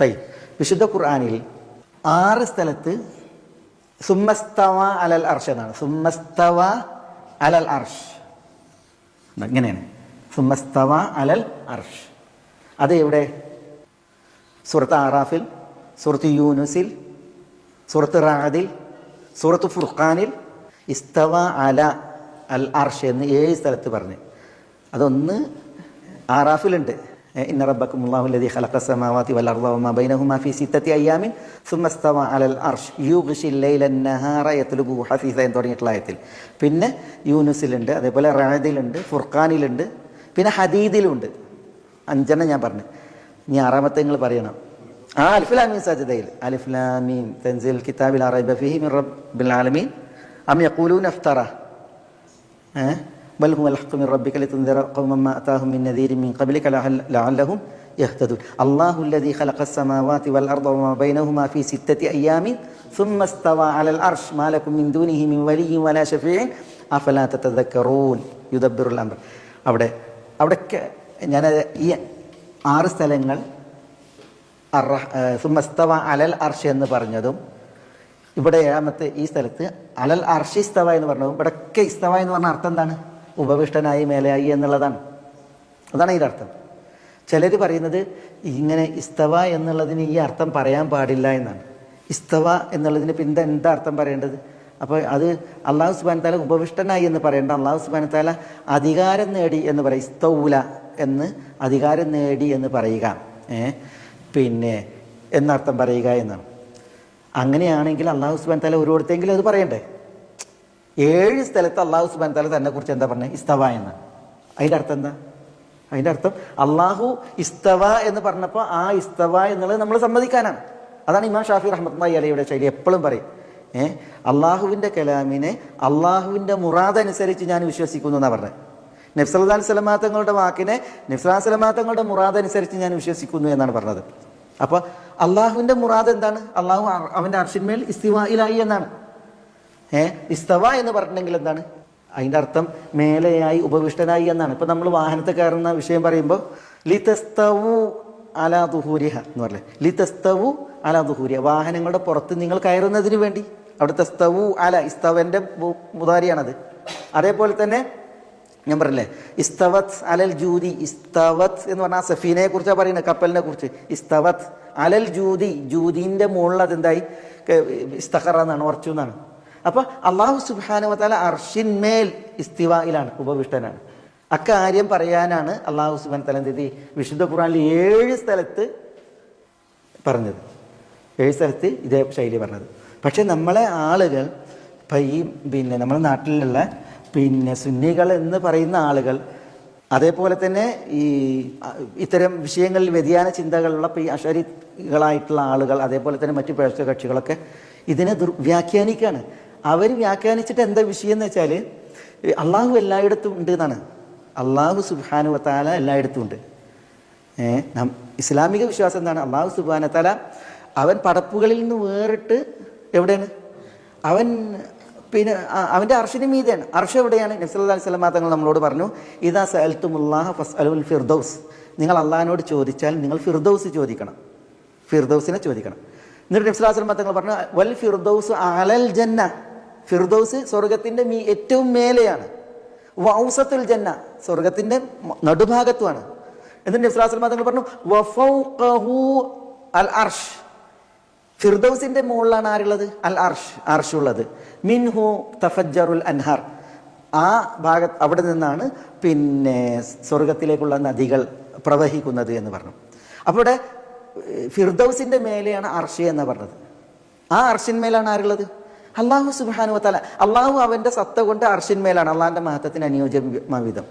തൈ. വിശുദ്ധ ഖുർആാനിൽ ആറ് സ്ഥലത്ത് സുമ്മസ്തവ അലൽ അർഷ് എന്നാണ്. സുമ്മസ്തവ അലൽ അർഷ്. എങ്ങനെയാണ് സുമ്മസ്തവ അലൽ അർഷ്. അത് എവിടെ? സുഹൃത്ത് ആറാഫിൽ സുഹൃത്ത് യൂനുസിൽ സുഹൃത്ത് റാദിൽ സുഹൃത്ത് ഫുർഖാനിൽ ഇസ്തവ അല അൽ അർഷ് എന്ന് ഏഴ് സ്ഥലത്ത് പറഞ്ഞ്. അതൊന്ന് ആറാഫിലുണ്ട്. ഇന്ന റബ്ബക്കും അല്ലാഹുല്ലദീ ഖലഖ സമാവാതി വൽ അർദ വമാ ബൈനഹുമാ ഫീ സിത്തത്തി അയ്യാമിൻ സുമ്മ استوى അലൽ അർഷ് യുഗ്ഷിൽ الليل നഹാറ യത്ലുബുഹു ഹസീസ എന്ന് തുടങ്ങിയിട്ടുള്ള ആയത്തിൽ. പിന്നെ യൂനുസിലുണ്ട് അതേപോലെ റാദിലുണ്ട് ഫുർഖാനിലുണ്ട് പിന്നെ ഹദീദിലുണ്ട്. അഞ്ചെണ്ണം ഞാൻ പറഞ്ഞു. ഇനി ആറാമത്തെ നിങ്ങൾ പറയണം. ആ അൽഫുലാമീൻ സജദയിൽ. അലിഫുലാമീൻ തൻസിൽ കിതാബിൽ അറബി റബ്ബിൽ ആലമീൻ. അം യഖൂലൂന അഫ്തറ. ഏ? ബൽ ഹുവൽ ഹഖ് മിൻ റബ്ബിക ലിതുൻദിറ ഖൗമൻ മാ അതാഹും മിൻ നദീരിൻ മിൻ ഖബ്ലിക ലഅൽ- ലഅല്ലഹും യഹ്തദൂൻ അല്ലാഹു الذي خلق السماوات والأرض وما بينهما في ستة أيام ثم استوى على العرش ما لكم من دونه من ولي ولا شفيع أفلا تتذكرون يدبر الأمر അവിടെ അവിടെയൊക്കെ ഞാൻ ഈ ആറ് സ്ഥലങ്ങൾ അറ- ഏ, സുമസ്തവ അലൽ അർഷ് എന്ന് പറഞ്ഞതും ഇവിടെ ഏഴാമത്തെ ഈ സ്ഥലത്ത് അലൽ അർഷി ഇസ്തവ എന്ന് പറഞ്ഞതും ഇവിടെയൊക്കെ ഇസ്തവ എന്ന് പറഞ്ഞ അർത്ഥം എന്താണ് ഉപവിഷ്ടനായി മേലെയായി എന്നുള്ളതാണ്. അതാണ് ഇതിന്റെ അർത്ഥം. ചിലർ പറയുന്നത് ഇങ്ങനെ ഇസ്തവ എന്നുള്ളതിന് ഈ അർത്ഥം പറയാൻ പാടില്ല എന്നാണ്. ഇസ്തവ എന്നുള്ളതിന് പിന്നെ എന്താ അർത്ഥം പറയേണ്ടത്? അപ്പോൾ അത് അള്ളാഹു സുബാനത്താല താല ഉപവിഷ്ടനായി എന്ന് പറയേണ്ട അള്ളാഹു സുബാനത്താല താല അധികാരം നേടി എന്ന് പറയും. ഇസ്തൗല എന്ന് അധികാരം നേടി എന്ന് പറയുക. പിന്നെ എന്നർത്ഥം പറയുക എന്നാണ്. അങ്ങനെയാണെങ്കിൽ അള്ളാഹു സുബാൻ താല കൊടുത്തെങ്കിലും അത് പറയണ്ടേ? ഏഴ് സ്ഥലത്ത് അള്ളാഹു സുബാൻ താല തന്നെ കുറിച്ച് എന്താ പറഞ്ഞത് ഇസ്തവ എന്ന്. അതിന്റെ അർത്ഥം എന്താ? അതിന്റെ അർത്ഥം അള്ളാഹു ഇസ്തവ എന്ന് പറഞ്ഞപ്പോൾ ആ ഇസ്തവ എന്നുള്ളത് നമ്മൾ സമ്മതിക്കാനാണ്. അതാണ് ഇമാം ഷാഫി റഹ്മത്ത് അലയുടെ ശൈലി. എപ്പോഴും പറയും ഏ അള്ളാഹുവിന്റെ കലാമിനെ അള്ളാഹുവിന്റെ മുറാദനുസരിച്ച് ഞാൻ വിശ്വസിക്കുന്നു എന്നാണ് പറഞ്ഞത് നബ്സലാൻ സലമാത്തങ്ങളുടെ വാക്കിനെ നബ്സലാൻ സലമാത്തങ്ങളുടെ മുറാദ് അനുസരിച്ച് ഞാൻ വിശ്വസിക്കുന്നു എന്നാണ് പറഞ്ഞത്. അപ്പോൾ അള്ളാഹുവിന്റെ മുറാദ് എന്താണ്? അള്ളാഹു അവന്റെ അർഷിന്മേൽ ഇസ്തിവായിലായി എന്നാണ്. ഏ? ഇസ്തവ എന്ന് പറഞ്ഞിട്ടുണ്ടെങ്കിൽ എന്താണ്? അതിന്റെ അർത്ഥം മേലെയായി ഉപവിഷ്ടനായി എന്നാണ്. ഇപ്പം നമ്മൾ വാഹനത്തിൽ കയറുന്ന വിഷയം പറയുമ്പോൾ ലിതസ്തവു അലാ ദുഹൂരിഹ എന്ന് പറഞ്ഞത് ലിതസ്തവു അലാ ദുഹൂരിയ വാഹനങ്ങളുടെ പുറത്ത് നിങ്ങൾ കയറുന്നതിന് വേണ്ടി അവിടുത്തെ സ്തവു അല ഇസ്തവന്റെ മുതാരിയാണത്. അതേപോലെ തന്നെ ഞാൻ പറഞ്ഞില്ലേ ഇസ്തവത് അലൽ ജൂതി ഇസ്തവത് എന്ന് പറഞ്ഞാൽ സഫീനയെ കുറിച്ചാണ് പറയുന്നത് കപ്പലിനെ കുറിച്ച്. ഇസ്തവത് അലൽ ജൂതി ജൂതിന്റെ മുകളിൽ അതെന്തായി? ഇസ്തഖറ എന്നാണ് ഉറച്ചു എന്നാണ്. അപ്പൊ അള്ളാഹു സുബാനുവത്താല അർഷിന്മേൽ ഇസ്തിവായിലാണ് ഉപവിഷ്ടനാണ്. അക്കാര്യം പറയാനാണ് അള്ളാഹു സുബാൻ തല എന്ത് വിശുദ്ധ ഖുറാനിൽ ഏഴ് സ്ഥലത്ത് പറഞ്ഞത്. ഏഴ് സ്ഥലത്ത് ഇതേ ശൈലി പറഞ്ഞത്. പക്ഷെ നമ്മളെ ആളുകൾ ഇപ്പം ഈ പിന്നെ നമ്മുടെ നാട്ടിലുള്ള പിന്നെ സുന്നികൾ എന്ന് പറയുന്ന ആളുകൾ അതേപോലെ തന്നെ ഈ ഇത്തരം വിഷയങ്ങളിൽ വ്യതിയാന ചിന്തകളുള്ള ഈ അഷരികളായിട്ടുള്ള ആളുകൾ അതേപോലെ തന്നെ മറ്റു പേഴ്ച കക്ഷികളൊക്കെ ഇതിനെ ദുർ വ്യാഖ്യാനിക്കുകയാണ് അവർ വ്യാഖ്യാനിച്ചിട്ട് എന്താ വിഷയം എന്ന് വെച്ചാൽ അള്ളാഹു എല്ലായിടത്തും ഉണ്ട് എന്നാണ്. അള്ളാഹു സുബാനുവത്താല എല്ലായിടത്തും ഉണ്ട്. ഇസ്ലാമിക വിശ്വാസം എന്താണ്? അള്ളാഹു സുബാന തല അവൻ പടപ്പുകളിൽ നിന്ന് വേറിട്ട് എവിടെയാണ്? അവൻ പിന്നെ അവന്റെ അർഷിന് മീതെയാണ്. അർഷ എവിടെയാണ്? നബ്സല്ലാ സ്വലമാ തങ്ങൾ നമ്മളോട് പറഞ്ഞു ഇതാ സൽത്തുമുല്ലാഹ ഫസ് അലുൽ ഫിർദൌസ് നിങ്ങൾ അള്ളഹാനോട് ചോദിച്ചാൽ നിങ്ങൾ ഫിർദൌസ് ചോദിക്കണം. ഫിർദൌസിനെ ചോദിക്കണം. എന്നിട്ട് നബ്സല്ലാ സ്വലമാ തങ്ങൾ പറഞ്ഞു വൽ ഫിർദൌസ് അലൽ ജന്ന. ഫിർദൌസ് സ്വർഗത്തിന്റെ മീ ഏറ്റവും മേലെയാണ്. വൗസത്തുൽ ജന്ന സ്വർഗത്തിന്റെ നടുഭാഗത്തുമാണ്. എന്നിട്ട് നബ്സലാസ്ലമ തങ്ങൾ പറഞ്ഞു വഫൗഖഹു അൽ അർഷ്. ഫിർദൌസിന്റെ മുകളിലാണ് ആരുള്ളത്? അൽ അർഷ്. അർഷ് ഉള്ളത്. മിൻഹു തഫജ്ജറുൽ അൻഹർ. ആ ഭാഗത്ത് അവിടെ നിന്നാണ് പിന്നെ സ്വർഗത്തിലേക്കുള്ള നദികൾ പ്രവഹിക്കുന്നത് എന്ന് പറഞ്ഞു. അപ്പോൾ ഇവിടെ ഏഹ്, മേലെയാണ് അർഷ് എന്ന് പറഞ്ഞത്. ആ അർഷിന്മേലാണ് ആരുള്ളത്? അള്ളാഹു സുബാനു തല അള്ളാഹു അവന്റെ സത്ത കൊണ്ട് അർഷിന്മേലാണ് അള്ളാഹിന്റെ മഹത്വത്തിന് അനുയോജ്യമായ വിധം